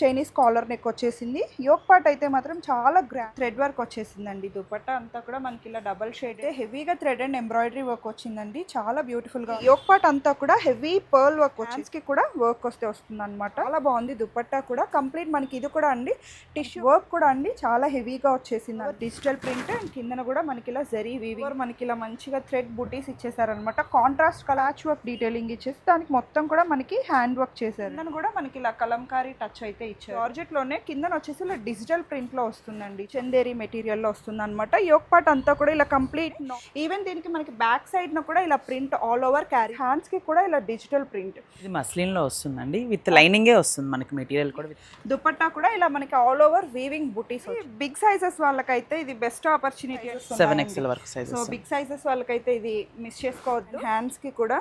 Chinese collar neck వచ్చేసింది. Yoke part అయితే మాత్రం చాలా గ్రాండ్ థ్రెడ్ వర్క్ వచ్చేసిందండి దుపట్టా. అంతా కూడా మనకి ఇలా డబల్ షేడ్. హెవీగా థ్రెడ్ అండ్ ఎంబ్రాయిడరీ వర్క్ వచ్చిందండి. చాలా బ్యూటిఫుల్గా యోక్ పార్ట్ అంతా కూడా హెవీ పర్ల్ వర్క్కి కూడా వర్క్ వస్తే వస్తుంది అనమాట చాలా బాగుంది దుపట్టా కూడా. కంప్లీట్ మనకి ఇది కూడా అండి. టిష్యూ వర్క్ కూడా అండి. చాలా హెవీగా వచ్చేసింది. డిజిటల్ ప్రింట్ అండ్ కిందన కూడా మనకి ఇలా జరీ వీవర్ మనకి ఇలా మంచిగా థ్రెడ్ బుటీస్ ఇచ్చేసారనమాట కాంట్రాస్ట్ కలాచ్ వర్క్ డీటెయిలింగ్ ఇచ్చేసి దానికి మొత్తం కూడా మనకి హ్యాండ్ వర్క్ చేశారు. కూడా మనకి ఇలా కలంకారీ టచ్ అయితే ఇచ్చారు. జార్జెట్లోనే కిందన వచ్చేసి ఇలా డిజిటల్ ప్రింట్లో వస్తుందండి. చందేరి మెటీరియల్లో వస్తుంది అనమాట యోక్ పార్ట్ అంతా కూడా ఇలా కంప్లీట్ ఈవెన్ దీనికి మనకి బ్యాక్ సైడ్ న కూడా ఇలా ప్రింట్ ఆల్ ఓవర్ క్యారీ. హ్యాండ్స్కి కూడా ఇలా డిజిటల్ ప్రింట్. ఇది మస్లిన్లో వస్తుందండి. విత్ లైనింగే వస్తుంది మనకి మెటీరియల్ కూడా దుపట్టా కూడా ఇలా మనకి ఆల్ ఓవర్ వీవింగ్ బుటీస్ బిగ్ సైజెస్ వాళ్ళకైతే ఇది బెస్ట్ ఆపర్చునిటీ సెవెన్ ఎక్స్ఎల్ వరకు సో సైజెస్ బిగ్ సైజెస్ వాళ్ళకైతే ఇది మిస్ చేసుకోవద్దు. హ్యాండ్స్కి కూడా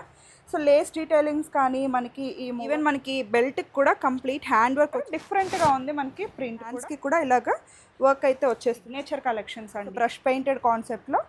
సో లేస్ డీటెయిలింగ్స్ కానీ మనకి ఈ ఈవెన్ మనకి బెల్ట్కి కూడా కంప్లీట్ హ్యాండ్ వర్క్ డిఫరెంట్గా ఉంది మనకి ప్రింట్ హ్యాండ్స్కి కూడా ఇలాగా వర్క్ అయితే వచ్చేస్తుంది. నేచర్ కలెక్షన్స్ అండి. బ్రష్ పెయింటెడ్ కాన్సెప్ట్లో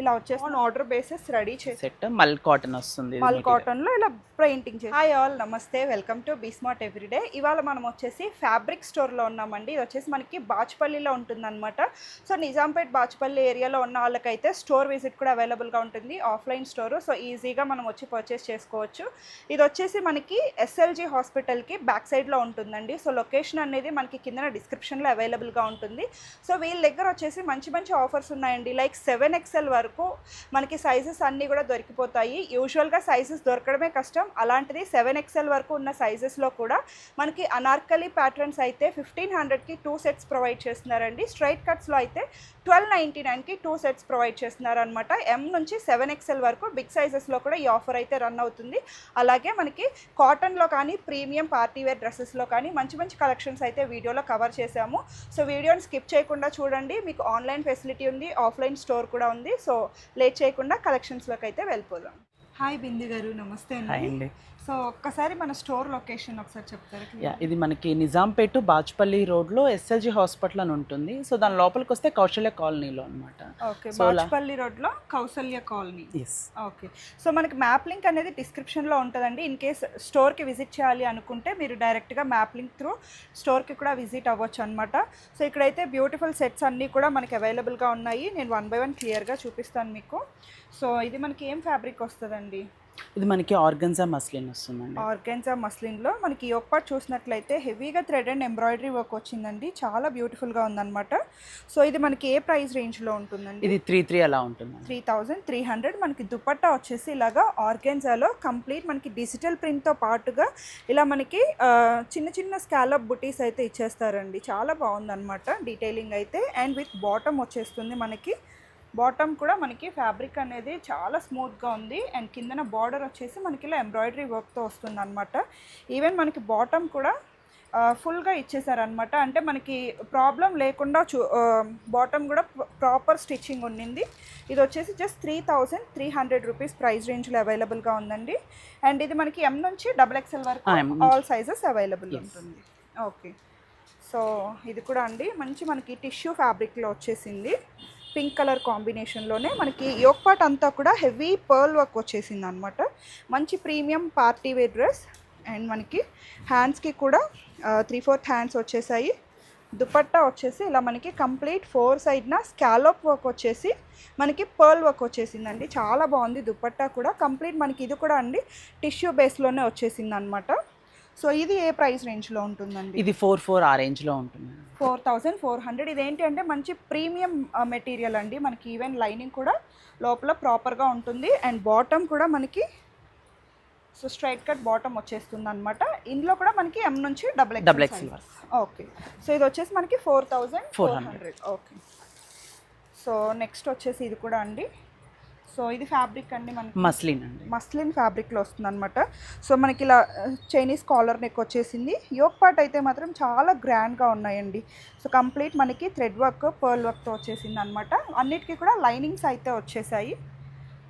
ఇలా వచ్చేసి ఆర్డర్ బేసిస్ రెడీ చేసి మల్ కాటన్ వస్తుంది మల్. కాటన్లో ఇలా పెయింటింగ్ చేసి హాయ్ ఆల్ నమస్తే welcome to B Smart Everyday ఇవాళ మనం వచ్చేసి ఫ్యాబ్రిక్ స్టోర్లో ఉన్నామండి. ఇది వచ్చేసి మనకి బాచ్పల్లిలో ఉంటుందన్నమాట. సో నిజాంపేట్ బాచ్పల్లి ఏరియాలో ఉన్న వాళ్ళకైతే స్టోర్ విజిట్ కూడా అవైలబుల్గా ఉంటుంది. ఆఫ్లైన్ స్టోర్ సో ఈజీగా మనం వచ్చి పర్చేస్ చేసుకోవచ్చు. ఇది వచ్చేసి మనకి ఎస్ఎల్జి హాస్పిటల్కి బ్యాక్ సైడ్లో ఉంటుందండి. సో లొకేషన్ అనేది మనకి కింద డిస్క్రిప్షన్లో అవైలబుల్గా ఉంటుంది. సో వీళ్ళ దగ్గర వచ్చేసి మంచి మంచి ఆఫర్స్ ఉన్నాయండి. లైక్ సెవెన్ ఎక్స్ఎల్ వరకు మనకి సైజెస్ అన్నీ కూడా దొరికిపోతాయి. యూజువల్గా సైజెస్ దొరకడమే కష్టం. అలాంటిది సెవెన్ ఎక్స్ఎల్ వరకు ఉన్న సైజెస్లో కూడా మనకి అనార్కలి ప్యాటర్న్స్ అయితే ఫిఫ్టీన్ హండ్రెడ్కి టూ సెట్స్ ప్రొవైడ్ చేస్తున్నారండి. స్ట్రైట్ కట్స్లో అయితే ట్వెల్వ్ నైంటీ నైన్కి టూ సెట్స్ ప్రొవైడ్ చేస్తున్నారనమాట ఎం నుంచి సెవెన్ ఎక్స్ఎల్ వరకు బిగ్ సైజెస్లో కూడా ఈ ఆఫర్ అయితే రన్ అవుతుంది. అలాగే మనకి కాటన్లో కానీ ప్రీమియం పార్టీ వేర్ డ్రెస్సెస్లో కానీ మంచి మంచి కలెక్షన్స్ అయితే వీడియోలో కవర్ చేశాము. సో వీడియోని స్కిప్ చేయకుండా చూడండి. మీకు ఆన్లైన్ ఫెసిలిటీ ఉంది ఆఫ్లైన్ స్టోర్ కూడా ఉంది. సో లేట్ చేయకుండా కలెక్షన్స్లోకి అయితే వెళ్ళిపోదాం. హాయ్ బిందు గారు నమస్తే అండి సో ఒక్కసారి మన స్టోర్ లొకేషన్ ఒకసారి చెప్తారా? యా ఇది మనకి నిజాంపేట బాచ్పల్లి రోడ్లో ఎస్ఎల్జి హాస్పిటల్ అని ఉంటుంది. సో దాని లోపలికి వస్తే కౌశల్య కాలనీలో అనమాట ఓకే బాచ్పల్లి రోడ్లో కౌసల్య కాలనీ. ఓకే సో మనకి మ్యాప్ లింక్ అనేది డిస్క్రిప్షన్లో ఉంటుందండి. ఇన్ కేస్ స్టోర్కి విజిట్ చేయాలి అనుకుంటే మీరు డైరెక్ట్గా మ్యాప్ లింక్ త్రూ స్టోర్కి కూడా విజిట్ అవ్వచ్చు అనమాట సో ఇక్కడైతే బ్యూటిఫుల్ సెట్స్ అన్నీ కూడా మనకి అవైలబుల్గా ఉన్నాయి. నేను వన్ బై వన్ క్లియర్గా చూపిస్తాను మీకు. సో ఇది మనకి ఏం ఫ్యాబ్రిక్ వస్తుందండి? ఇది మనకి ఆర్గన్జా మస్లిన్ వస్తుందండి. ఆర్గెన్జా మస్లిన్లో మనకి ఈ పార్ట్ చూసినట్లయితే హెవీగా థ్రెడ్ అండ్ ఎంబ్రాయిడరీ వర్క్ వచ్చిందండి. చాలా బ్యూటిఫుల్గా ఉందన్నమాట. సో ఇది మనకి ఏ ప్రైస్ రేంజ్లో ఉంటుందండి? ఇది త్రీ త్రీ అలా ఉంటుంది త్రీ థౌజండ్ త్రీ హండ్రెడ్ మనకి దుపట్టా వచ్చేసి ఇలాగా ఆర్గెన్జాలో కంప్లీట్ మనకి డిజిటల్ ప్రింట్తో పాటుగా ఇలా మనకి చిన్న చిన్న స్కాలప్ బుటీస్ అయితే ఇచ్చేస్తారండి. చాలా బాగుందన్నమాట. డీటెయిలింగ్ అయితే. అండ్ విత్ బాటమ్ వచ్చేస్తుంది మనకి. బాటమ్ కూడా మనకి ఫ్యాబ్రిక్ అనేది చాలా స్మూత్గా ఉంది. అండ్ కిందన బార్డర్ వచ్చేసి మనకి ఇలా ఎంబ్రాయిడరీ వర్క్తో వస్తుంది అనమాట ఈవెన్ మనకి బాటమ్ కూడా ఫుల్గా ఇచ్చేసారనమాట అంటే మనకి ప్రాబ్లం లేకుండా చూ బాటమ్ కూడా ప్రాపర్ స్టిచ్చింగ్ ఉండింది ఇది వచ్చేసి just three thousand three hundred rupees price రేంజ్లో అవైలబుల్గా ఉందండి. అండ్ ఇది మనకి ఎం నుంచి డబుల్ ఎక్స్ఎల్ వరకు. All sizes available. ఉంటుంది. ఓకే. సో ఇది కూడా అండి. మంచి మనకి టిష్యూ ఫ్యాబ్రిక్లో వచ్చేసింది. పింక్ కలర్ కాంబినేషన్లోనే మనకి యోక్ పార్ట్ అంతా కూడా హెవీ పర్ల్ వర్క్ వచ్చేసింది అనమాట మంచి premium party wear dress and మనకి హ్యాండ్స్కి కూడా త్రీ ఫోర్త్ హ్యాండ్స్ వచ్చేసాయి. దుపట్టా వచ్చేసి ఇలా మనకి కంప్లీట్ ఫోర్ సైడ్న స్కాలోప్ వర్క్ వచ్చేసి మనకి పర్ల్ వర్క్ వచ్చేసిందండి. చాలా బాగుంది దుపట్టా కూడా. కంప్లీట్ మనకి ఇది కూడా అండి టిష్యూ బేస్లోనే వచ్చేసింది అనమాట సో ఇది ఏ ప్రైస్ రేంజ్లో ఉంటుందండి? ఇది ఫోర్ ఫోర్ ఆ రేంజ్లో ఉంటుంది. Four thousand four hundred. ఇదేంటి అంటే మంచి ప్రీమియం మెటీరియల్ అండి. మనకి ఈవెన్ లైనింగ్ కూడా లోపల ప్రాపర్గా ఉంటుంది. అండ్ బాటమ్ కూడా మనకి సో స్ట్రైట్ కట్ బాటమ్ వచ్చేస్తుంది అనమాట ఇందులో కూడా మనకి ఎం నుంచి డబుల్ XL వరకు. ఓకే. సో ఇది వచ్చేసి మనకి four thousand four 400. Hundred. Okay. So next వచ్చేసి ఇది కూడా అండి. సో ఇది ఫ్యాబ్రిక్ అండి మనకి. మస్లిన్ అండి. మస్లిన్ ఫ్యాబ్రిక్లో వస్తుంది అనమాట సో మనకి ఇలా చైనీస్ కాలర్ నెక్ వచ్చేసింది. యోక్ పార్ట్ అయితే మాత్రం చాలా గ్రాండ్గా ఉన్నాయండి. సో కంప్లీట్ మనకి థ్రెడ్ వర్క్ పర్ల్ వర్క్తో వచ్చేసింది అనమాట అన్నిటికీ కూడా లైనింగ్స్ అయితే వచ్చేసాయి.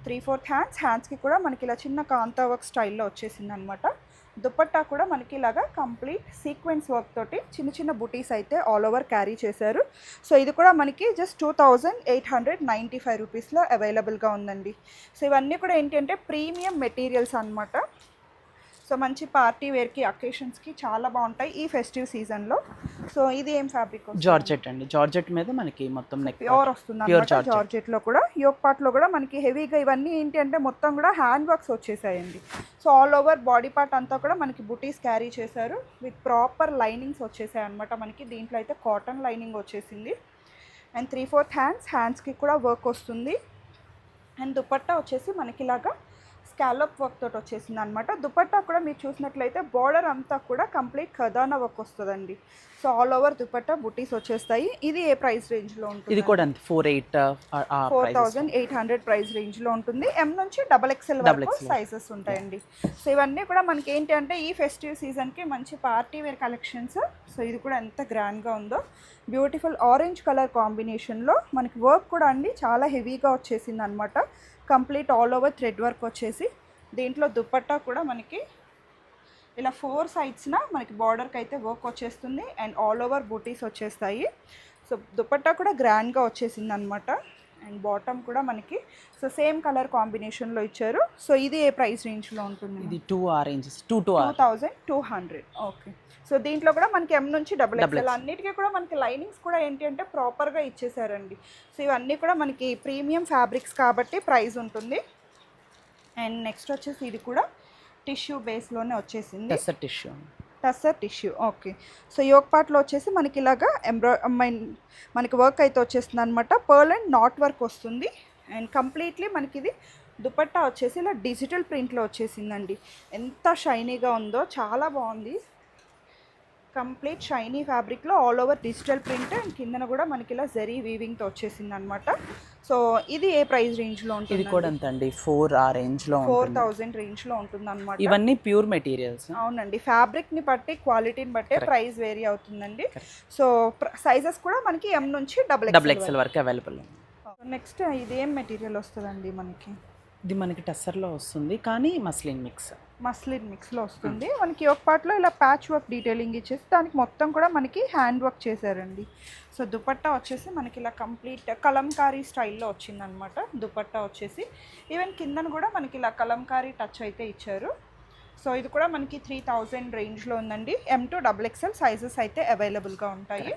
త్రీ ఫోర్త్ హ్యాండ్స్ హ్యాండ్స్కి కూడా మనకి ఇలా చిన్న కాంతా వర్క్ స్టైల్లో వచ్చేసింది అనమాట దుపట్టా కూడా మనకి ఇలాగా కంప్లీట్ సీక్వెన్స్ వర్క్ తోటి చిన్న చిన్న బుటీస్ అయితే ఆల్ ఓవర్ క్యారీ చేశారు. సో ఇది కూడా మనకి just two thousand eight hundred ninety five రూపీస్లో అవైలబుల్గా ఉందండి. సో ఇవన్నీ కూడా ఏంటంటే ప్రీమియం మెటీరియల్స్ అనమాట సో మంచి పార్టీ వేర్కి అకేషన్స్కి చాలా బాగుంటాయి ఈ ఫెస్టివ్ సీజన్లో. సో ఇది ఏం ఫ్యాబ్రిక్ జార్జెట్ అండి. జార్జెట్ మీద మనకి మొత్తం నెక్ ప్యూర్ వస్తుంది అనమాట georgette. జార్జెట్లో కూడా. యోక్ పార్ట్లో కూడా మనకి హెవీగా ఇవన్నీ ఏంటి అంటే మొత్తం కూడా hand works వచ్చేసాయండి. So all over body part అంతా కూడా మనకి బుటీస్ క్యారీ చేశారు. విత్ ప్రాపర్ లైనింగ్స్ వచ్చేసాయి అనమాట మనకి. దీంట్లో అయితే కాటన్ లైనింగ్ వచ్చేసింది. అండ్ త్రీ ఫోర్త్ హ్యాండ్స్ హ్యాండ్స్కి కూడా వర్క్ వస్తుంది. అండ్ దుపట్టా వచ్చేసి మనకి ఇలాగా స్కాలప్ వర్క్ తోటి వచ్చేసింది అనమాట దుపట్టా కూడా మీరు చూసినట్లయితే బార్డర్ అంతా కూడా కంప్లీట్ ఖదానా వర్క్ వస్తుందండి. సో ఆల్ ఓవర్ దుపట్టా బుటీస్ వచ్చేస్తాయి. ఇది ఏ ప్రైస్ రేంజ్లో ఉంటుంది? ఇది కూడా four eight four thousand eight hundred price రేంజ్లో ఉంటుంది. ఎం నుంచి డబల్ ఎక్స్ఎల్ వరకు. సైజెస్ ఉంటాయండి. సో ఇవన్నీ కూడా మనకి ఏంటి అంటే ఈ ఫెస్టివ్ సీజన్కి మంచి పార్టీ వేర్ కలెక్షన్స్. సో ఇది కూడా ఎంత గ్రాండ్గా ఉందో. బ్యూటిఫుల్ ఆరెంజ్ కలర్ కాంబినేషన్లో మనకి వర్క్ కూడా అండి చాలా హెవీగా వచ్చేసింది అనమాట complete all over thread work వచ్చేసి దీంట్లో దుపట్టా కూడా మనకి ఇలా ఫోర్ సైడ్స్న మనకి బార్డర్కి అయితే వర్క్ వచ్చేస్తుంది అండ్ ఆల్ ఓవర్ బూటీస్ వచ్చేస్తాయి. సో దుపట్టా కూడా గ్రాండ్గా వచ్చేసింది అనమాట అండ్ బాటమ్ కూడా మనకి సో సేమ్ కలర్ కాంబినేషన్లో ఇచ్చారు. సో ఇది ఏ ప్రైస్ రేంజ్లో ఉంటుంది ఇది two oranges two two two thousand two hundred. Okay. So దీంట్లో కూడా మనకి ఎం నుంచి డబుల్ ఎక్స్ఎల్ అన్నిటికీ కూడా మనకి లైనింగ్స్ కూడా ఏంటి అంటే ప్రాపర్గా ఇచ్చేసారండి. సో ఇవన్నీ కూడా మనకి ప్రీమియం ఫ్యాబ్రిక్స్ కాబట్టి ప్రైస్ ఉంటుంది. అండ్ నెక్స్ట్ వచ్చేసి ఇది కూడా టిష్యూ బేస్లోనే వచ్చేసింది. Tussar tissue tussar tissue okay so yoke పార్ట్లో వచ్చేసి మనకి ఇలాగా ఎంబ్రా మైన్ మనకి వర్క్ అయితే వచ్చేస్తుంది అనమాట పర్ల్ అండ్ నాట్ వర్క్ వస్తుంది. అండ్ కంప్లీట్లీ మనకి ఇది దుపట్టా వచ్చేసి ఇలా డిజిటల్ ప్రింట్లో వచ్చేసిందండి. ఎంత షైనీగా ఉందో చాలా బాగుంది. కంప్లీట్ షైనీ ఫ్యాబ్రిక్లో all over digital print and కిందన కూడా మనకి ఇలా జరీ వీవింగ్తో వచ్చేసింది అనమాట సో ఇది ఏ ప్రైస్ రేంజ్లో ఇది ఉంటుంది కూడా అంతే అండి ఫోర్ ఆ రేంజ్లో ఫోర్ థౌజండ్ రేంజ్లో ఉంటుంది అనమాట ఇవన్నీ ప్యూర్ మెటీరియల్స్. అవునండి. ఫ్యాబ్రిక్ని బట్టి క్వాలిటీని బట్టే. ప్రైస్ వేరీ అవుతుందండి. సో సైజెస్ కూడా మనకి ఎం నుంచి డబుల్ డబుల్ ఎక్స్ఎల్ వరకు. అవైలబుల్ నెక్స్ట్ ఇది ఏం మెటీరియల్ వస్తుందండి మనకి? ఇది మనకి టెస్సర్లో వస్తుంది కానీ మస్లిన్ మిక్స్. మస్లిన్ మిక్స్లో వస్తుంది. మనకి ఒక పార్ట్లో ఇలా ప్యాచ్ వర్క్ డీటెయిలింగ్ ఇచ్చేసి దానికి మొత్తం కూడా మనకి హ్యాండ్ వర్క్ చేశారండి. సో దుపట్టా వచ్చేసి మనకి ఇలా కంప్లీట్ కలంకారీ స్టైల్లో వచ్చిందనమాట. దుపట్టా వచ్చేసి. ఈవెన్ కిందన కూడా మనకి ఇలా కలంకారీ టచ్ అయితే ఇచ్చారు. సో ఇది కూడా మనకి త్రీ థౌజండ్ రేంజ్లో ఉందండి. M to double XL sizes అయితే అవైలబుల్గా ఉంటాయి.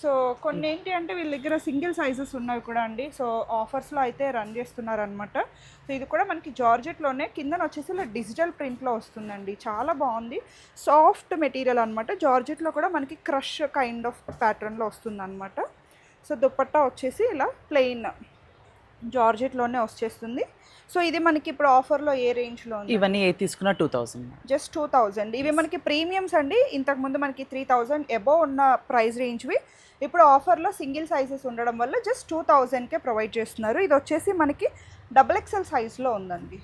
సో కొన్ని ఏంటి అంటే వీళ్ళ దగ్గర సింగిల్ సైజెస్ ఉన్నవి కూడా అండి. సో ఆఫర్స్లో అయితే రన్ చేస్తున్నారనమాట సో ఇది కూడా మనకి జార్జెట్లోనే కిందన వచ్చేసి ఇలా డిజిటల్ ప్రింట్లో వస్తుందండి. చాలా బాగుంది. సాఫ్ట్ మెటీరియల్ అనమాట జార్జెట్లో కూడా మనకి క్రష్ కైండ్ ఆఫ్ ప్యాటర్న్లో వస్తుందన్నమాట. సో దుపట్టా వచ్చేసి ఇలా ప్లెయిన్ జార్జెట్లోనే వచ్చేస్తుంది. సో ఇది మనకి ఇప్పుడు ఆఫర్లో ఏ రేంజ్లో ఉంది ఇవన్నీ ఏ తీసుకున్నా two thousand. Just two thousand ఇవి మనకి ప్రీమియమ్స్ అండి. ఇంతకుముందు మనకి త్రీ థౌజండ్ ఎబో ఉన్న ప్రైస్ రేంజ్వి. ఇప్పుడు ఆఫర్లో సింగిల్ సైజెస్ ఉండడం వల్ల జస్ట్ టూ థౌజండ్కే ప్రొవైడ్ చేస్తున్నారు. ఇది వచ్చేసి మనకి డబుల్ ఎక్సెల్ సైజ్లో ఉందండి.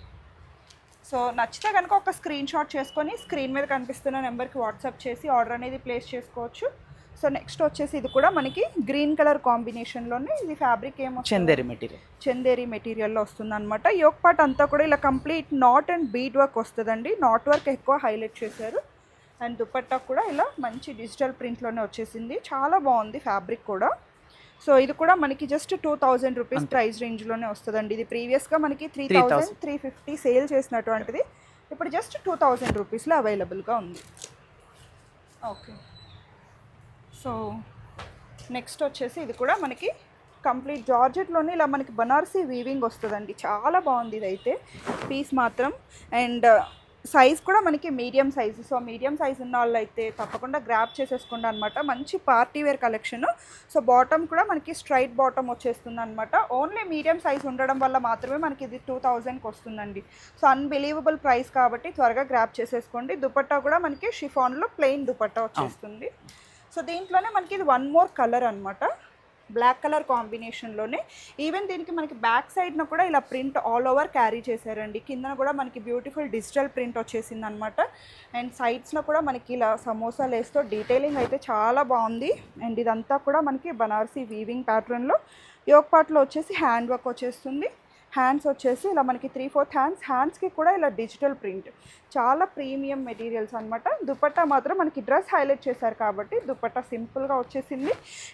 సో నచ్చితే కనుక ఒక స్క్రీన్ షాట్ చేసుకొని స్క్రీన్ మీద కనిపిస్తున్న నెంబర్కి వాట్సాప్ చేసి ఆర్డర్ అనేది ప్లేస్ చేసుకోవచ్చు. సో నెక్స్ట్ వచ్చేసి ఇది కూడా మనకి గ్రీన్ కలర్ కాంబినేషన్లోనే ఇది ఫ్యాబ్రిక్ ఏమో చందేరి మెటీరియల్ చందేరి మెటీరియల్లో వస్తుంది అనమాట యోక్ పార్ట్ అంతా కూడా ఇలా complete knot and bead work వస్తుందండి. నాట్ వర్క్ ఎక్కువ హైలైట్ చేశారు. అండ్ దుపట్టా కూడా ఇలా మంచి డిజిటల్ ప్రింట్లోనే వచ్చేసింది. చాలా బాగుంది ఫ్యాబ్రిక్ కూడా. సో ఇది కూడా మనకి just two thousand rupees. Price రేంజ్లోనే వస్తుందండి. ఇది ప్రీవియస్గా మనకి three 3000. Thousand three fifty sale చేసినటువంటిది. ఇప్పుడు జస్ట్ టూ థౌజండ్ రూపీస్లో అవైలబుల్గా ఉంది. ఓకే సో నెక్స్ట్ వచ్చేసి ఇది కూడా మనకి కంప్లీట్ జార్జెట్లోనే ఇలా మనకి బనారసీ వీవింగ్ వస్తుందండి. చాలా బాగుంది ఇదైతే. పీస్ మాత్రం. అండ్ సైజ్ కూడా మనకి medium size so medium size ఉన్న వాళ్ళు అయితే తప్పకుండా గ్రాప్ చేసేసుకోండి అనమాట మంచి party wear collection so bottom కూడా మనకి స్ట్రైట్ బాటమ్ వచ్చేస్తుంది అనమాట ఓన్లీ మీడియం సైజ్ ఉండడం వల్ల మాత్రమే మనకి ఇది టూ థౌజండ్కి వస్తుందండి. సో అన్బిలీవబుల్ ప్రైస్ కాబట్టి త్వరగా గ్రాప్ చేసేసుకోండి. దుపట్టా కూడా మనకి షిఫాన్లో ప్లెయిన్ దుపట్టా వచ్చేస్తుంది. సో దీంట్లోనే మనకి ఇది వన్ మోర్ కలర్ అనమాట బ్లాక్ కలర్ కాంబినేషన్లోనే ఈవెన్ దీనికి మనకి బ్యాక్ సైడ్న కూడా ఇలా ప్రింట్ ఆల్ ఓవర్ క్యారీ చేశారండి. కిందన కూడా మనకి బ్యూటిఫుల్ డిజిటల్ ప్రింట్ వచ్చేసింది అనమాట అండ్ సైడ్స్లో కూడా మనకి ఇలా సమోసా లేస్తో డీటెయిలింగ్ అయితే చాలా బాగుంది. అండ్ ఇదంతా కూడా మనకి బనారసీ వీవింగ్ ప్యాటర్న్లో యోగపాట్లో పార్ట్లో వచ్చేసి హ్యాండ్ వర్క్ వచ్చేస్తుంది. హ్యాండ్స్ వచ్చేసి ఇలా మనకి త్రీ ఫోర్త్ హ్యాండ్స్ హ్యాండ్స్కి కూడా ఇలా డిజిటల్ ప్రింట్. చాలా ప్రీమియం మెటీరియల్స్ అనమాట దుపట్టా మాత్రం మనకి డ్రెస్ హైలైట్ చేశారు కాబట్టి దుపట్టా సింపుల్గా వచ్చేసింది.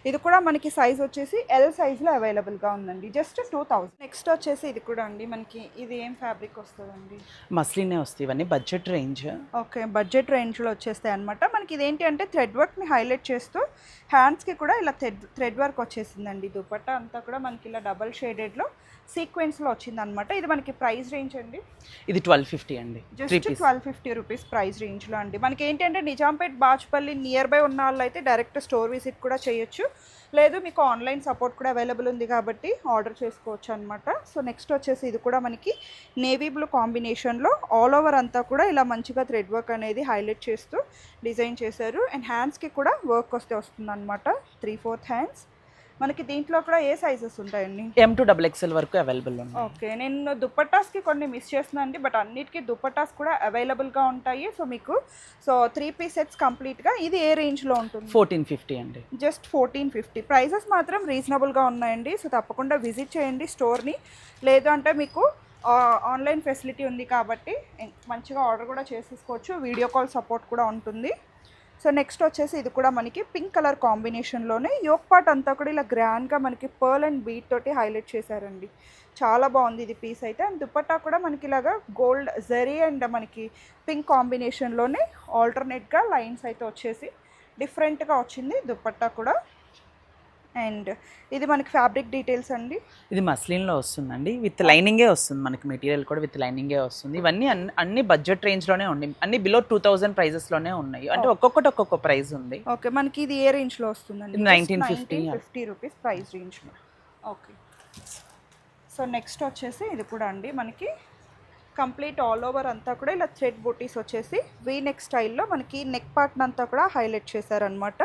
ఇది కూడా మనకి సైజ్ వచ్చేసి ఎల్ సైజ్లో అవైలబుల్గా ఉందండి. జస్ట్ టూ థౌజండ్ నెక్స్ట్ వచ్చేసి ఇది కూడా అండి మనకి ఇది ఏం ఫ్యాబ్రిక్ వస్తుందండి? మస్లినే వస్తాయి. ఇవన్నీ బడ్జెట్ రేంజ్. ఓకే. బడ్జెట్ రేంజ్లో వచ్చేస్తాయి అనమాట మనకి ఇదేంటి అంటే థ్రెడ్ వర్క్ని హైలైట్ చేస్తూ హ్యాండ్స్కి కూడా ఇలా థ్రెడ్ థ్రెడ్ వర్క్ వచ్చేసిందండి. దుపట్టా అంతా కూడా మనకి ఇలా డబల్ షేడెడ్లో సీక్వెన్స్లో వచ్చిందనమాట. ఇది మనకి ప్రైస్ రేంజ్ అండి? ఇది ట్వెల్వ్ ఫిఫ్టీ అండి. Just twelve fifty rupees price రేంజ్లో అండి. మనకి ఏంటంటే నిజాంపేట్ బాచ్పల్లి నియర్ బై ఉన్న వాళ్ళు అయితే డైరెక్ట్ స్టోర్ విజిట్ కూడా చేయొచ్చు. లేదు మీకు ఆన్లైన్ సపోర్ట్ కూడా అవైలబుల్ ఉంది కాబట్టి ఆర్డర్ చేసుకోవచ్చు అనమాట సో నెక్స్ట్ వచ్చేసి ఇది కూడా మనకి నేవీ బ్లూ కాంబినేషన్లో ఆల్ ఓవర్ అంతా కూడా ఇలా మంచిగా థ్రెడ్ వర్క్ అనేది హైలైట్ చేస్తూ డిజైన్ చేశారు. అండ్ హ్యాండ్స్కి కూడా వర్క్ వస్తే వస్తుంది అనమాట త్రీ ఫోర్త్ హ్యాండ్స్. మనకి దీంట్లో కూడా ఏ సైజెస్ ఉంటాయండి? ఎం టు డబుల్ ఎక్స్ఎల్ వరకు అవైలబుల్ ఉన్నాయి. ఓకే నేను దుపట్టాస్కి కొన్ని మిస్ చేస్తున్నాను అండి బట్ అన్నిటికీ దుపట్టాస్ కూడా అవైలబుల్గా ఉంటాయి. సో మీకు సో త్రీ పీస్ సెట్స్ కంప్లీట్గా ఇది ఏ రేంజ్లో ఉంటుంది? ఫోర్టీన్ ఫిఫ్టీ అండి. జస్ట్ ఫోర్టీన్ ఫిఫ్టీ ప్రైసెస్ మాత్రం రీజనబుల్గా ఉన్నాయండి. సో తప్పకుండా విజిట్ చేయండి స్టోర్ని లేదు అంటే మీకు ఆన్లైన్ ఫెసిలిటీ ఉంది కాబట్టి మంచిగా ఆర్డర్ కూడా చేసేసుకోవచ్చు. వీడియో కాల్ సపోర్ట్ కూడా ఉంటుంది. సో నెక్స్ట్ వచ్చేసి ఇది కూడా మనకి పింక్ కలర్ కాంబినేషన్లోనే యోక్ పార్ట్ అంతా కూడా ఇలా గ్రాండ్గా మనకి పర్ల్ అండ్ బీట్ తోటి హైలైట్ చేశారండి. చాలా బాగుంది ఇది పీస్ అయితే. అండ్ దుపట్టా కూడా మనకి ఇలాగా గోల్డ్ జరీ అండ్ మనకి పింక్ కాంబినేషన్లోనే ఆల్టర్నేట్గా లైన్స్ అయితే వచ్చేసి డిఫరెంట్గా వచ్చింది దుపట్టా కూడా. అండ్ ఇది మనకి ఫ్యాబ్రిక్ డీటెయిల్స్ అండి. ఇది మస్లిన్లో వస్తుందండి. విత్ లైనింగే వస్తుంది మనకి మెటీరియల్ కూడా విత్ లైనింగే వస్తుంది. ఇవన్నీ అన్ని అన్ని బడ్జెట్ రేంజ్లోనే ఉన్నాయి. అన్ని బిలో టూ థౌజండ్ ప్రైజెస్లోనే ఉన్నాయి. అంటే ఒక్కొక్కటి ఒక్కొక్క ప్రైస్ ఉంది. ఓకే మనకి ఇది ఏ రేంజ్లో వస్తుందండి? ఇది 1950, yeah. ఫిఫ్టీ రూపీస్ ప్రైస్ రేంజ్లో. ఓకే. సో నెక్స్ట్ వచ్చేసి ఇది కూడా అండి. మనకి కంప్లీట్ ఆల్ ఓవర్ అంతా కూడా ఇలా థ్రెడ్ బూటీస్ వచ్చేసి వీ నెక్ స్టైల్లో మనకి నెక్ పార్ట్ అంతా కూడా హైలైట్ చేశారనమాట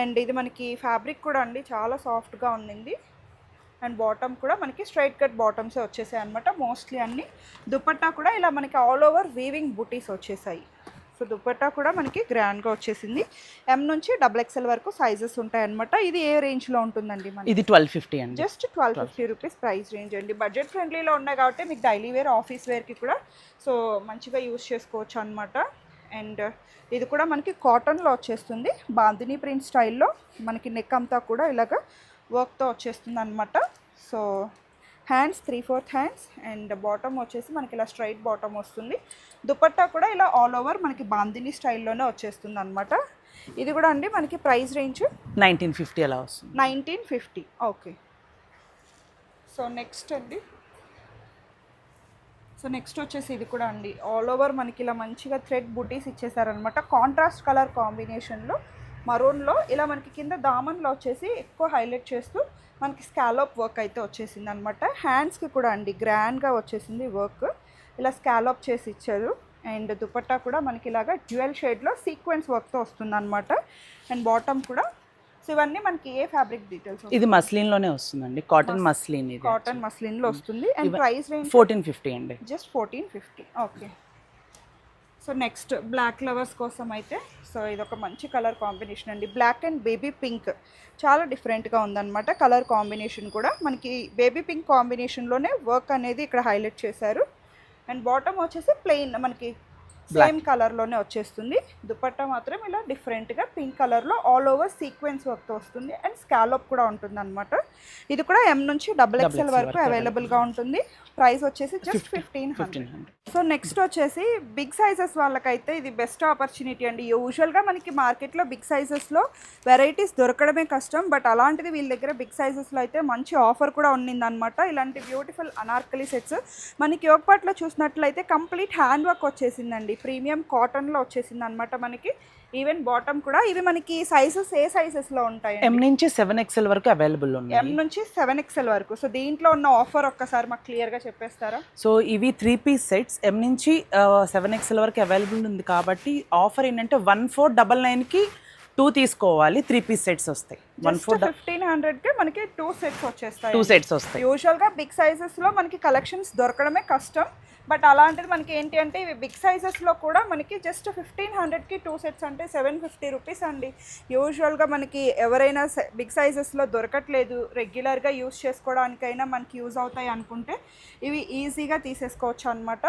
అండ్ ఇది మనకి ఫ్యాబ్రిక్ కూడా అండి చాలా సాఫ్ట్గా ఉండింది. అండ్ బాటమ్ కూడా మనకి స్ట్రైట్ కట్ బాటమ్సే వచ్చేసాయి అనమాట మోస్ట్లీ అన్ని దుపట్టా కూడా ఇలా మనకి ఆల్ ఓవర్ వీవింగ్ బూటీస్ వచ్చేసాయి. సో దుపట్టా కూడా మనకి గ్రాండ్గా వచ్చేసింది. ఎం నుంచి డబుల్ ఎక్స్ఎల్ వరకు సైజెస్ ఉంటాయి అనమాట ఇది ఏ రేంజ్లో ఉంటుందండి మనకి? ఇది ట్వెల్వ్ ఫిఫ్టీ అండి. Just twelve fifty rupees price range అండి. బడ్జెట్ ఫ్రెండ్లీలో ఉన్నాయి కాబట్టి మీకు డైలీ వేర్ ఆఫీస్ వేర్కి కూడా. సో మంచిగా యూస్ చేసుకోవచ్చు అనమాట అండ్ ఇది కూడా మనకి కాటన్లో వచ్చేస్తుంది. బాందిని ప్రింట్ స్టైల్లో మనకి నెక్ అంతా కూడా ఇలాగ వర్క్తో వచ్చేస్తుంది అనమాట so hands three fourth hands and bottom వచ్చేసి మనకి ఇలా స్ట్రైట్ బాటమ్ వస్తుంది. దుపట్టా కూడా ఇలా ఆల్ ఓవర్ మనకి బాందిని స్టైల్లోనే వచ్చేస్తుంది అనమాట ఇది కూడా అండి మనకి ప్రైస్ రేంజ్ నైన్టీన్ ఫిఫ్టీ అలా వస్తుంది. Nineteen fifty okay so next అండి. సో నెక్స్ట్ వచ్చేసి ఇది కూడా అండి. ఆల్ ఓవర్ మనకి ఇలా మంచిగా థ్రెడ్ బుటీస్ ఇచ్చేసారనమాట. కాంట్రాస్ట్ కలర్ కాంబినేషన్లో మరూన్లో ఇలా మనకి కింద దామన్లో వచ్చేసి ఎక్కువ హైలైట్ చేస్తూ మనకి స్కాలోప్ వర్క్ అయితే వచ్చేసింది అనమాట హ్యాండ్స్కి కూడా అండి గ్రాండ్గా వచ్చేసింది వర్క్ ఇలా స్కాలోప్ చేసి ఇచ్చారు. అండ్ దుపట్టా కూడా మనకి ఇలాగా డ్యూయల్ షేడ్లో సీక్వెన్స్ వర్క్తో వస్తుంది అనమాట అండ్ బాటమ్ కూడా సో ఇవన్నీ మనకి ఏ ఫ్యాబ్రిక్ డీటెయిల్స్ ఇది మస్లిన్లోనే వస్తుందండి. కాటన్ మస్లిన్ ఇది కాటన్ మస్లిన్లో వస్తుంది. And price range fourteen fifty అండి. Just fourteen fifty okay so next black lovers కోసం అయితే సో ఇది ఒక మంచి కలర్ కాంబినేషన్ అండి. బ్లాక్ అండ్ బేబీ పింక్ చాలా డిఫరెంట్గా ఉందన్నమాట కలర్ కాంబినేషన్ కూడా. మనకి బేబీ పింక్ కాంబినేషన్లోనే వర్క్ అనేది ఇక్కడ హైలైట్ చేశారు. అండ్ బాటమ్ వచ్చేసి ప్లెయిన్ మనకి సేమ్ కలర్లోనే వచ్చేస్తుంది. దుపట్టా మాత్రం ఇలా డిఫరెంట్గా పింక్ కలర్లో ఆల్ ఓవర్ సీక్వెన్స్ వర్క్తో వస్తుంది. అండ్ స్కాలోప్ కూడా ఉంటుంది అనమాట ఇది కూడా ఎం నుంచి డబుల్ ఎక్స్ఎల్ వరకు వరకు అవైలబుల్గా ఉంటుంది. ప్రైస్ వచ్చేసి just fifteen hundred so next వచ్చేసి బిగ్ సైజెస్ వాళ్ళకైతే ఇది బెస్ట్ ఆపర్చునిటీ అండి. యూజువల్గా మనకి మార్కెట్లో బిగ్ సైజెస్లో వెరైటీస్ దొరకడమే కష్టం. బట్ అలాంటిది వీళ్ళ దగ్గర బిగ్ సైజెస్లో అయితే మంచి ఆఫర్ కూడా ఉన్నిందనమాట ఇలాంటి బ్యూటిఫుల్ అనార్కలి సెట్స్ మనకి యోగపాట్లో చూసినట్లయితే కంప్లీట్ హ్యాండ్ వర్క్ వచ్చేసిందండి. ప్రీమియం కాటన్లో వచ్చేసింది అనమాట మనకి. ఈవెన్ బాటమ్ కూడా. ఇవి మనకి సైజెస్ ఏ సైజెస్లో ఉంటాయి ఎం నుంచి సెవెన్ ఎక్స్ఎల్ వరకు అవైలబుల్ ఎం ఉన్నాయి నుంచి సెవెన్ ఎక్స్ఎల్ వరకు. సో దీంట్లో ఉన్న ఆఫర్ ఒక్కసారి మాకు క్లియర్గా చెప్పేస్తారా? సో ఇవి త్రీ పీస్ సెట్స్ ఎం నుంచి సెవెన్ ఎక్స్ఎల్ వరకు అవైలబుల్ ఉంది కాబట్టి ఆఫర్ ఏంటంటే వన్ ఫోర్ డబల్ నైన్కి టూ తీసుకోవాలి. త్రీ పీస్ సెట్స్ వస్తాయి. వన్ ఫోర్ ఫిఫ్టీన్ హండ్రెడ్కి మనకి టూ సెట్స్ వచ్చేస్తాయి టూ సెట్స్ వస్తాయి. యూజువల్గా బిగ్ సైజెస్లో మనకి కలెక్షన్స్ దొరకడమే కష్టం. బట్ అలాంటిది మనకి ఏంటి అంటే ఇవి బిగ్ సైజెస్లో కూడా మనకి జస్ట్ ఫిఫ్టీన్ హండ్రెడ్కి టూ సెట్స్ అంటే సెవెన్ ఫిఫ్టీ రూపీస్ అండి. యూజువల్గా మనకి ఎవరైనా బిగ్ సైజెస్లో దొరకట్లేదు రెగ్యులర్గా యూజ్ చేసుకోవడానికైనా మనకి యూజ్ అవుతాయి అనుకుంటే ఇవి ఈజీగా తీసేసుకోవచ్చు అనమాట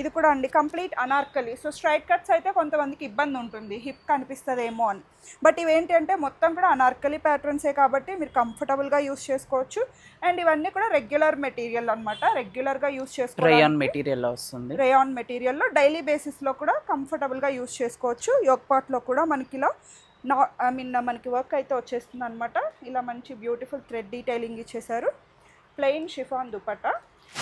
ఇది కూడా అండి complete anarkali. So straight cuts అయితే కొంతమందికి ఇబ్బంది ఉంటుంది. హిప్ కనిపిస్తుందేమో అని. బట్ ఇవేంటి అంటే మొత్తం కూడా అనార్కలి ప్యాటర్న్సే కాబట్టి మీరు కంఫర్టబుల్గా యూస్ చేసుకోవచ్చు. అండ్ ఇవన్నీ కూడా రెగ్యులర్ మెటీరియల్ అనమాట రెగ్యులర్గా యూస్ చేసుకోవచ్చు మెటీరియల్. మెటీరియల్ వస్తుంది. రేయాన్ మెటీరియల్లో డైలీ బేసిస్లో కూడా కంఫర్టబుల్గా యూస్ చేసుకోవచ్చు. యోగ్ పాట్లో కూడా మనకి ఇలా నా ఐ మీన్ మనకి వర్క్ అయితే వచ్చేస్తుంది అనమాట ఇలా మంచి బ్యూటిఫుల్ థ్రెడ్ డీటెయిలింగ్ ఇచ్చేసారు ప్లెయిన్ షిఫాన్ దుపట్టా.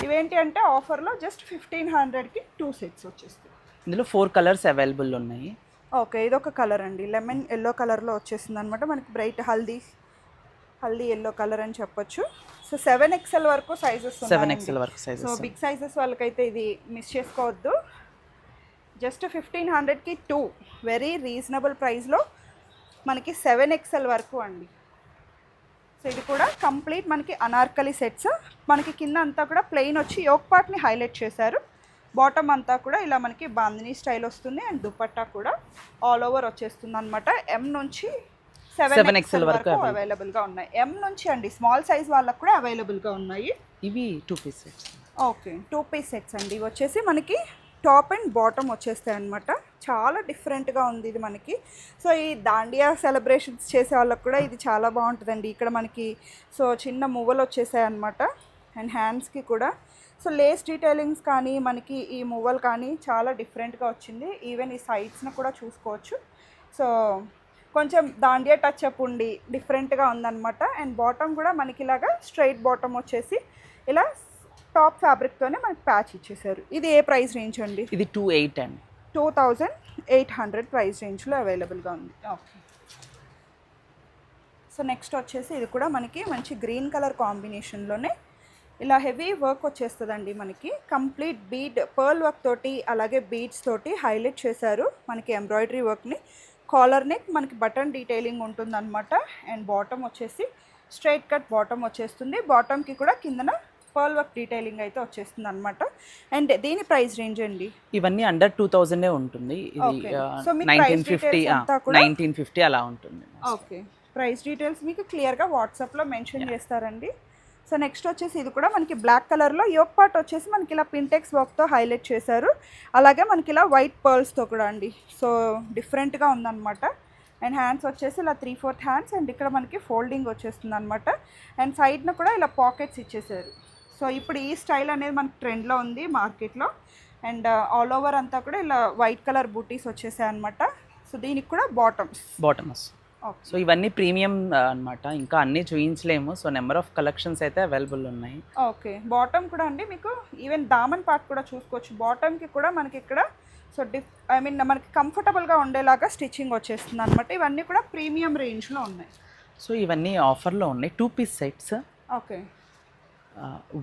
ఇవేంటి అంటే ఆఫర్లో జస్ట్ ఫిఫ్టీన్ హండ్రెడ్కి టూ సెట్స్ వచ్చేస్తాయి. ఇందులో ఫోర్ కలర్స్ అవైలబుల్ ఉన్నాయి. ఓకే ఇదొక కలర్ అండి. లెమన్ ఎల్లో కలర్లో వచ్చేసింది అనమాట మనకి bright haldi haldi yellow colour అని చెప్పొచ్చు. సో సెవెన్ ఎక్స్ఎల్ వరకు సైజెస్ సెవెన్ ఎక్స్ఎల్ వరకు సో సైజెస్ బిగ్ సైజెస్ వాళ్ళకైతే ఇది మిస్ చేసుకోవద్దు. జస్ట్ ఫిఫ్టీన్ హండ్రెడ్కి టూ. వెరీ రీజనబుల్ ప్రైస్లో మనకి సెవెన్ ఎక్స్ఎల్ వరకు అండి. సో ఇది కూడా కంప్లీట్ మనకి అనార్కలి సెట్స్. మనకి కింద అంతా కూడా ప్లెయిన్ వచ్చి యోక్ పార్ట్ని హైలైట్ చేశారు. బాటమ్ అంతా కూడా ఇలా మనకి బాందినీ స్టైల్ వస్తుంది అండ్ దుపట్టా కూడా ఆల్ ఓవర్ వచ్చేస్తుంది అనమాట ఎం నుంచి 7 సెవెన్ ఎక్స్ఎల్ వరకు వరకు అవైలబుల్గా ఉన్నాయి. ఎం నుంచి అండి స్మాల్ సైజ్ వాళ్ళకు కూడా అవైలబుల్గా ఉన్నాయి. ఇవి two pieces okay two piece sets అండి. ఇవి వచ్చేసి మనకి టాప్ అండ్ బాటమ్ వచ్చేస్తాయి అనమాట చాలా డిఫరెంట్గా ఉంది ఇది మనకి. సో ఈ దాండియా సెలబ్రేషన్స్ చేసే వాళ్ళకి కూడా ఇది చాలా బాగుంటుందండి. ఇక్కడ మనకి సో చిన్న మువ్వలు వచ్చేసాయి అనమాట అండ్ హ్యాండ్స్కి కూడా. సో లేస్ డీటెయిలింగ్స్ కానీ మనకి ఈ మువ్వలు కానీ చాలా డిఫరెంట్గా వచ్చింది. ఈవెన్ ఈ సైడ్స్ని కూడా చూసుకోవచ్చు. సో కొంచెం దాండియా టచ్ అప్ ఉండి డిఫరెంట్గా ఉందన్నమాట. అండ్ బాటమ్ కూడా మనకి ఇలాగా స్ట్రైట్ బాటమ్ వచ్చేసి ఇలా టాప్ ఫ్యాబ్రిక్తోనే మనకి ప్యాచ్ ఇచ్చేసారు ఇది ఏ ప్రైస్ రేంజ్ అండి? ఇది టూ ఎయిట్ అండి. Two thousand eight hundred price రేంజ్లో అవైలబుల్గా ఉంది. ఓకే సో నెక్స్ట్ వచ్చేసి ఇది కూడా మనకి మంచి గ్రీన్ కలర్ కాంబినేషన్లోనే ఇలా హెవీ వర్క్ వచ్చేస్తుందండి మనకి. కంప్లీట్ బీడ్ పర్ల్ వర్క్ తోటి అలాగే బీడ్స్ తోటి హైలైట్ చేశారు. మనకి ఎంబ్రాయిడరీ వర్క్ని కాలర్ నెక్ మనకి బటన్ డీటెయిలింగ్ ఉంటుందన్నమాట. అండ్ బాటమ్ వచ్చేసి స్ట్రైట్ కట్ బాటమ్ వచ్చేస్తుంది. బాటమ్కి కూడా కిందన పర్ల్ వర్క్ డీటెయిలింగ్ అయితే వచ్చేస్తుంది అనమాట అండ్ దీని ప్రైస్ రేంజ్ అండి? ఇవన్నీ అండర్ టూ థౌజండే ఉంటుంది. నైన్టీన్ ఫిఫ్టీ నైన్టీన్ ఫిఫ్టీ అలా ఉంటుంది. ఓకే. ప్రైస్ డీటెయిల్స్ మీకు క్లియర్గా వాట్సాప్లో మెన్షన్ చేస్తారండి. సో నెక్స్ట్ వచ్చేసి ఇది కూడా మనకి బ్లాక్ కలర్లో. యోక్ పార్ట్ వచ్చేసి మనకి ఇలా పింటెక్స్ వర్క్తో హైలైట్ చేశారు. అలాగే మనకి ఇలా వైట్ పర్ల్స్తో కూడా అండి. సో డిఫరెంట్గా ఉందన్నమాట. అండ్ హ్యాండ్స్ వచ్చేసి ఇలా త్రీ ఫోర్త్ హ్యాండ్స్ అండ్ ఇక్కడ మనకి ఫోల్డింగ్ వచ్చేస్తుంది అనమాట అండ్ సైడ్న కూడా ఇలా పాకెట్స్ ఇచ్చేసారు సో ఇప్పుడు ఈ స్టైల్ అనేది మనకి ట్రెండ్లో ఉంది మార్కెట్లో అండ్ uh, ఆల్ ఓవర్ అంతా కూడా ఇలా వైట్ కలర్ బూటీస్ వచ్చేసాయి అనమాట సో దీనికి కూడా బాటమ్స్ బాటమ్స్ సో ఇవన్నీ ప్రీమియం అన్నమాట. ఇంకా అన్నీ చూపించలేము సో నెంబర్ ఆఫ్ కలెక్షన్స్ అయితే అవైలబుల్ ఉన్నాయి. ఓకే. బాటమ్ కూడా అండి మీకు. ఈవెన్ దామన్ పార్ట్ కూడా చూసుకోవచ్చు. బాటమ్కి కూడా మనకి ఇక్కడ సో డిఫ్ ఐ మీన్ మనకి కంఫర్టబుల్గా ఉండేలాగా స్టిచ్చింగ్ వచ్చేస్తుంది అనమాట ఇవన్నీ కూడా ప్రీమియం రేంజ్లో ఉన్నాయి. సో ఇవన్నీ ఆఫర్లో ఉన్నాయి. Two piece sets okay.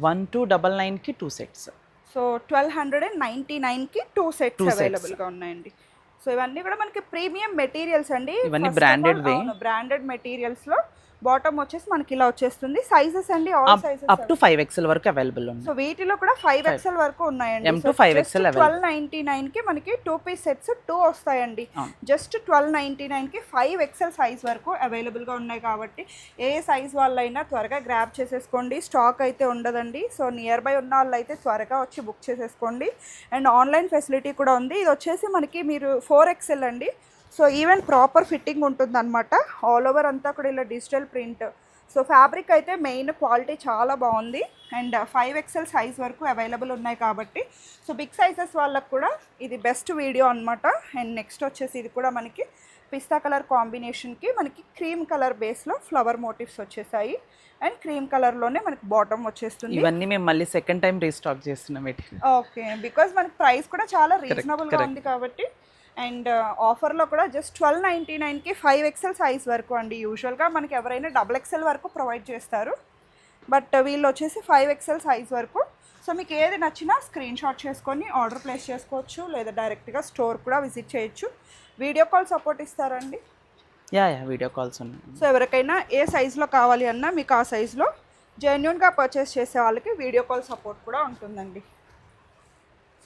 One two double నైన్కి two sets so twelve hundred and ninety నైన్కి టూ సెట్స్. అవైలబుల్గా ఉన్నాయండి. సో ఇవన్నీ కూడా మనకి ప్రీమియం మెటీరియల్స్ అండి ఇవన్నీ way. బ్రాండెడ్ మెటీరియల్స్లో బాటమ్ వచ్చేసి మనకి ఇలా వచ్చేస్తుంది. సైజెస్ అండి all sizes up to five XL వరకు అవైలబుల్ సో ఉన్నాయి వీటిలో కూడా ఫైవ్ ఎక్స్ఎల్ వరకు ఉన్నాయండి. M to 5XL available. Twelve ninety నైన్కి మనకి టూ పీస్ సెట్స్ టూ వస్తాయండి. జస్ట్ ట్వెల్వ్ నైన్టీ నైన్కి ఫైవ్ ఎక్స్ఎల్ సైజ్ వరకు అవైలబుల్గా ఉన్నాయి కాబట్టి ఏ సైజ్ వాళ్ళైనా త్వరగా గ్రాప్ చేసేసుకోండి. స్టాక్ అయితే ఉండదండి. సో నియర్ బై ఉన్న వాళ్ళు అయితే త్వరగా వచ్చి బుక్ చేసేసుకోండి. అండ్ ఆన్లైన్ ఫెసిలిటీ కూడా ఉంది. ఇది వచ్చేసి మనకి మీరు ఫోర్ ఎక్స్ఎల్ అండి. సో ఈవెన్ ప్రాపర్ ఫిట్టింగ్ ఉంటుందన్నమాట. ఆల్ ఓవర్ అంతా కూడా ఇలా డిజిటల్ ప్రింట్. సో ఫ్యాబ్రిక్ అయితే మెయిన్ క్వాలిటీ చాలా బాగుంది. అండ్ ఫైవ్ ఎక్స్ఎల్ సైజ్ వరకు అవైలబుల్ ఉన్నాయి కాబట్టి. సో బిగ్ సైజెస్ వాళ్ళకు కూడా ఇది బెస్ట్ వీడియో అన్నమాట. అండ్ నెక్స్ట్ వచ్చేసి ఇది కూడా మనకి పిస్తా కలర్ కాంబినేషన్కి మనకి క్రీమ్ కలర్ బేస్లో ఫ్లవర్ మోటివ్స్ వచ్చేసాయి. అండ్ క్రీమ్ కలర్లోనే మనకి బాటమ్ వచ్చేస్తుంది. ఇవన్నీ మేము మళ్ళీ సెకండ్ టైం రీస్టాక్ చేస్తున్నాం ఓకే. బికాజ్ మనకి ప్రైస్ కూడా చాలా రీజనబుల్గా. ఉంది కాబట్టి అండ్ ఆఫర్లో కూడా జస్ట్ ట్వెల్వ్ నైంటీ నైన్కి ఫైవ్ ఎక్సెల్ సైజ్ వరకు అండి. యూజువల్గా మనకి ఎవరైనా డబుల్ ఎక్సెల్ వరకు ప్రొవైడ్ చేస్తారు. బట్ వీళ్ళు వచ్చేసి ఫైవ్ ఎక్సెల్ సైజ్ వరకు. సో మీకు ఏది నచ్చినా స్క్రీన్ షాట్ చేసుకొని ఆర్డర్ ప్లేస్ చేసుకోవచ్చు. లేదా డైరెక్ట్గా స్టోర్ కూడా విజిట్ చేయొచ్చు. వీడియో కాల్ సపోర్ట్ ఇస్తారండి? యా యా వీడియో కాల్స్ ఉన్నాయి. సో ఎవరికైనా ఏ సైజులో కావాలి అన్నా మీకు ఆ సైజులో జెన్యున్గా పర్చేస్ చేసే వాళ్ళకి వీడియో కాల్ సపోర్ట్ కూడా ఉంటుందండి.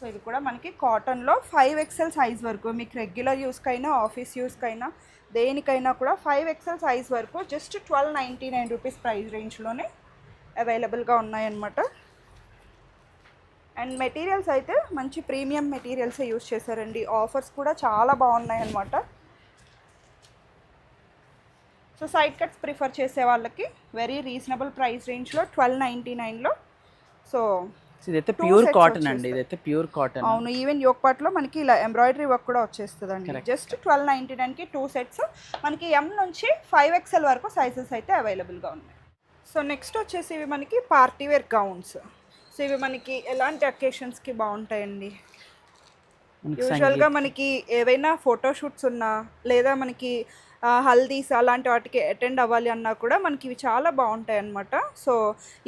సో ఇది కూడా మనకి కాటన్లో ఫైవ్ ఎక్సెల్ సైజ్ వరకు మీకు రెగ్యులర్ యూస్కైనా ఆఫీస్ యూస్కైనా దేనికైనా కూడా ఫైవ్ ఎక్సెల్ సైజ్ వరకు just twelve ninety nine rupees price రేంజ్లోనే అవైలబుల్గా ఉన్నాయన్నమాట. అండ్ మెటీరియల్స్ అయితే మంచి ప్రీమియం మెటీరియల్సే యూస్ చేశారండి. ఆఫర్స్ కూడా చాలా బాగున్నాయి అన్నమాట సో సైడ్ కట్స్ ప్రిఫర్ చేసే వాళ్ళకి వెరీ రీజనబుల్ ప్రైస్ రేంజ్లో ట్వెల్వ్ నైంటీ నైన్లో సో ఇదైతే ప్యూర్ కాటన్ అండి. ఇదైతే ప్యూర్ కాటన్ అవును ఈవెన్ యోక్ పార్ట్లో మనకి ఇలా ఎంబ్రాయిడరీ వర్క్ కూడా వచ్చేస్తుందండి. Correct. జస్ట్ ట్వెల్వ్ నైంటీ నైన్కి టూ సెట్స్ మనకి ఎం నుంచి ఫైవ్ ఎక్స్ఎల్ వరకు సైజెస్ అయితే అవైలబుల్గా ఉన్నాయి. సో నెక్స్ట్ వచ్చేసి ఇవి మనకి పార్టీ వేర్ గౌన్స్ సో ఇవి మనకి ఎలాంటి అకేషన్స్కి బాగుంటాయండి? యూజువల్గా మనకి ఏవైనా ఫోటోషూట్స్ ఉన్నా లేదా మనకి హల్దీస్ అలాంటి వాటికి అటెండ్ అవ్వాలి అన్నా కూడా మనకి ఇవి చాలా బాగుంటాయి అన్నమాట. సో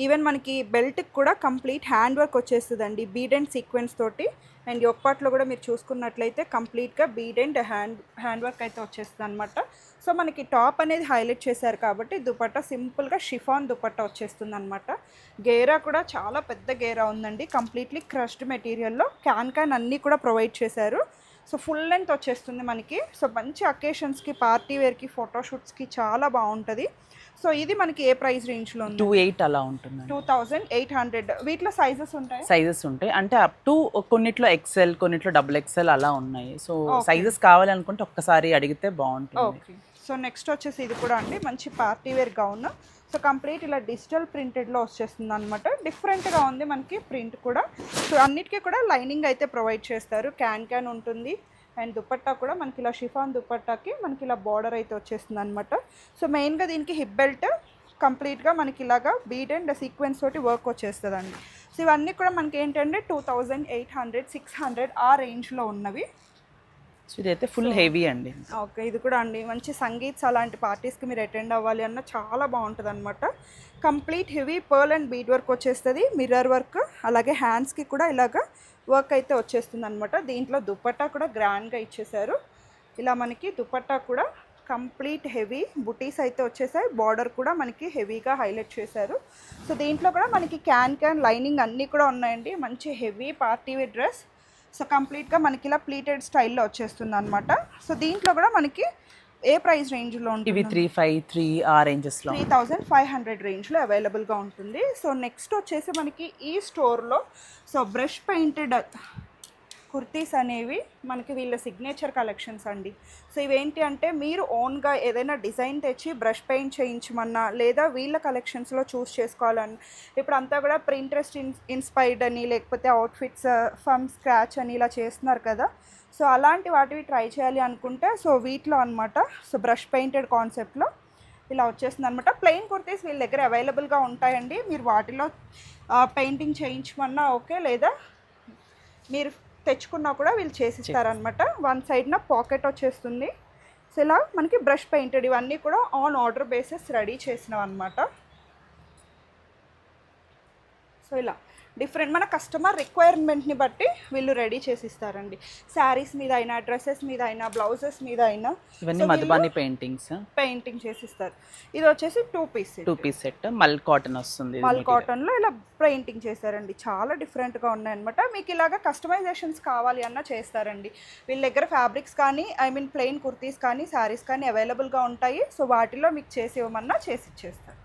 ఈవెన్ మనకి బెల్ట్కి కూడా కంప్లీట్ హ్యాండ్ వర్క్ వచ్చేస్తుందండి బీడ్ అండ్ సీక్వెన్స్ తోటి. అండ్ ఒప్పట్లో కూడా మీరు చూసుకున్నట్లయితే కంప్లీట్గా bead and hand hand work అయితే వచ్చేస్తుంది అనమాట సో మనకి టాప్ అనేది హైలైట్ చేశారు కాబట్టి దుపట్టా సింపుల్గా షిఫాన్ దుపట్టా వచ్చేస్తుంది అనమాట గేరా కూడా చాలా పెద్ద గేరా ఉందండి. కంప్లీట్లీ క్రష్డ్ మెటీరియల్లో క్యాన్ క్యాన్ అన్నీ కూడా ప్రొవైడ్ చేశారు. సో ఫుల్ లెంత్ వచ్చేస్తుంది మనకి. సో మంచి అకేషన్స్కి పార్టీ వేర్కి ఫోటోషూట్స్కి చాలా బాగుంటుంది. సో ఇది మనకి ఏ ప్రైస్ రేంజ్లో ఉంది? టూ ఎయిట్ అలా ఉంటుంది టూ థౌజండ్ ఎయిట్ హండ్రెడ్ వీటిలో సైజెస్ ఉంటాయి? సైజెస్ ఉంటాయి. అంటే అప్ టు కొన్నిట్లో ఎక్సెల్ కొన్నిట్లో డబుల్ ఎక్సెల్ అలా ఉన్నాయి. సో. సైజెస్ కావాలనుకుంటే ఒక్కసారి అడిగితే బాగుంటుంది. ఓకే సో నెక్స్ట్ వచ్చేసి ఇది కూడా అండి. మంచి party wear gown so complete ఇలా డిజిటల్ ప్రింటెడ్లో వచ్చేస్తుంది అనమాట డిఫరెంట్గా ఉంది మనకి ప్రింట్ కూడా. సో అన్నిటికీ కూడా లైనింగ్ అయితే ప్రొవైడ్ చేస్తారు. క్యాన్ క్యాన్ ఉంటుంది. అండ్ దుపట్టా కూడా మనకి ఇలా షిఫాన్ దుపట్టాకి మనకి ఇలా బార్డర్ అయితే వచ్చేస్తుంది అనమాట సో మెయిన్గా దీనికి హిప్ బెల్ట్ కంప్లీట్గా మనకి ఇలాగా బీట్ అండ్ సీక్వెన్స్ తోటి వర్క్ వచ్చేస్తుందండి. సో ఇవన్నీ కూడా మనకి ఏంటంటే two thousand eight hundred six hundred ఆ రేంజ్లో ఉన్నవి. సో ఇదైతే ఫుల్ హెవీ అండి. ఓకే ఇది కూడా అండి. మంచి సంగీత్స్ అలాంటి పార్టీస్కి మీరు అటెండ్ అవ్వాలి అన్న చాలా బాగుంటుంది అనమాట complete heavy pearl and bead work వచ్చేస్తుంది. మిర్రర్ వర్క్ అలాగే హ్యాండ్స్కి కూడా ఇలాగ వర్క్ అయితే వచ్చేస్తుంది అనమాట దీంట్లో దుపట్టా కూడా గ్రాండ్గా ఇచ్చేసారు ఇలా మనకి దుపట్టా కూడా కంప్లీట్ హెవీ బుటీస్ అయితే వచ్చేసాయి. బార్డర్ కూడా మనకి హెవీగా హైలైట్ చేశారు. సో దీంట్లో కూడా మనకి క్యాన్ క్యాన్ లైనింగ్ అన్నీ కూడా ఉన్నాయండి. మంచి హెవీ పార్టీ డ్రెస్ సో కంప్లీట్గా మనకి ఇలా ప్లీటెడ్ స్టైల్లో వచ్చేస్తుంది అనమాట సో దీంట్లో కూడా మనకి ఏ ప్రైస్ రేంజ్లో ఇవి ఉంటుంది త్రీ ఫైవ్ త్రీ ఆ రేంజెస్లో. త్రీ థౌజండ్ ఫైవ్ హండ్రెడ్ రేంజ్లో అవైలబుల్గా ఉంటుంది. సో నెక్స్ట్ వచ్చేసి మనకి ఈ స్టోర్లో సో బ్రష్ పెయింటెడ్ కుర్తీస్ అనేవి మనకి వీళ్ళ సిగ్నేచర్ కలెక్షన్స్ అండి. సో ఇవేంటి అంటే మీరు ఓన్గా ఏదైనా డిజైన్ తెచ్చి బ్రష్ పెయింట్ చేయించమన్నా లేదా వీళ్ళ కలెక్షన్స్లో చూస్ చేసుకోవాలని ఇప్పుడు అంతా కూడా ప్రింట్రెస్ట్ ఇన్ ఇన్స్పైర్డ్ అని లేకపోతే అవుట్ఫిట్స్ ఫ్రమ్ స్క్రాచ్ అని ఇలా చేస్తున్నారు కదా. సో అలాంటి వాటివి ట్రై చేయాలి అనుకుంటే సో వీటిలో అనమాట సో బ్రష్ పెయింటెడ్ కాన్సెప్ట్లో ఇలా వచ్చేస్తుంది అనమాట ప్లెయిన్ కుర్తీస్ వీళ్ళ దగ్గర అవైలబుల్గా ఉంటాయండి. మీరు వాటిలో uh, పెయింటింగ్ చేయించమన్నా ఓకే లేదా మీరు తెచ్చుకున్నా కూడా వీళ్ళు చేసిస్తారనమాట వన్ సైడ్న పాకెట్ వచ్చేస్తుంది. సో ఇలా మనకి బ్రష్ పెయింటెడ్ ఇవన్నీ కూడా ఆన్ ఆర్డర్ బేసిస్ రెడీ చేసినవి అనమాట సో ఇలా. డిఫరెంట్ మన కస్టమర్ రిక్వైర్మెంట్ని బట్టి వీళ్ళు రెడీ చేసి ఇస్తారండి శారీస్ మీద అయినా డ్రెస్సెస్ మీద అయినా బ్లౌజెస్ మీద అయినా ఇవన్నీ మధుబాని పెయింటింగ్స్ పెయింటింగ్ చేసి ఇస్తారు ఇది వచ్చేసి two piece two piece set మల్ కాటన్ వస్తుంది మల్. కాటన్లో ఇలా పెయింటింగ్ చేశారండి. చాలా డిఫరెంట్గా ఉన్నాయన్నమాట. మీకు ఇలాగ కస్టమైజేషన్స్ కావాలి అన్న చేస్తారండి. వీళ్ళ దగ్గర ఫ్యాబ్రిక్స్ కానీ ఐ మీన్ ప్లెయిన్ కుర్తీస్ కానీ శారీస్ కానీ అవైలబుల్గా ఉంటాయి. సో వాటిలో మీకు చేసి ఇవ్వమన్నా చేసి ఇచ్చేస్తారు.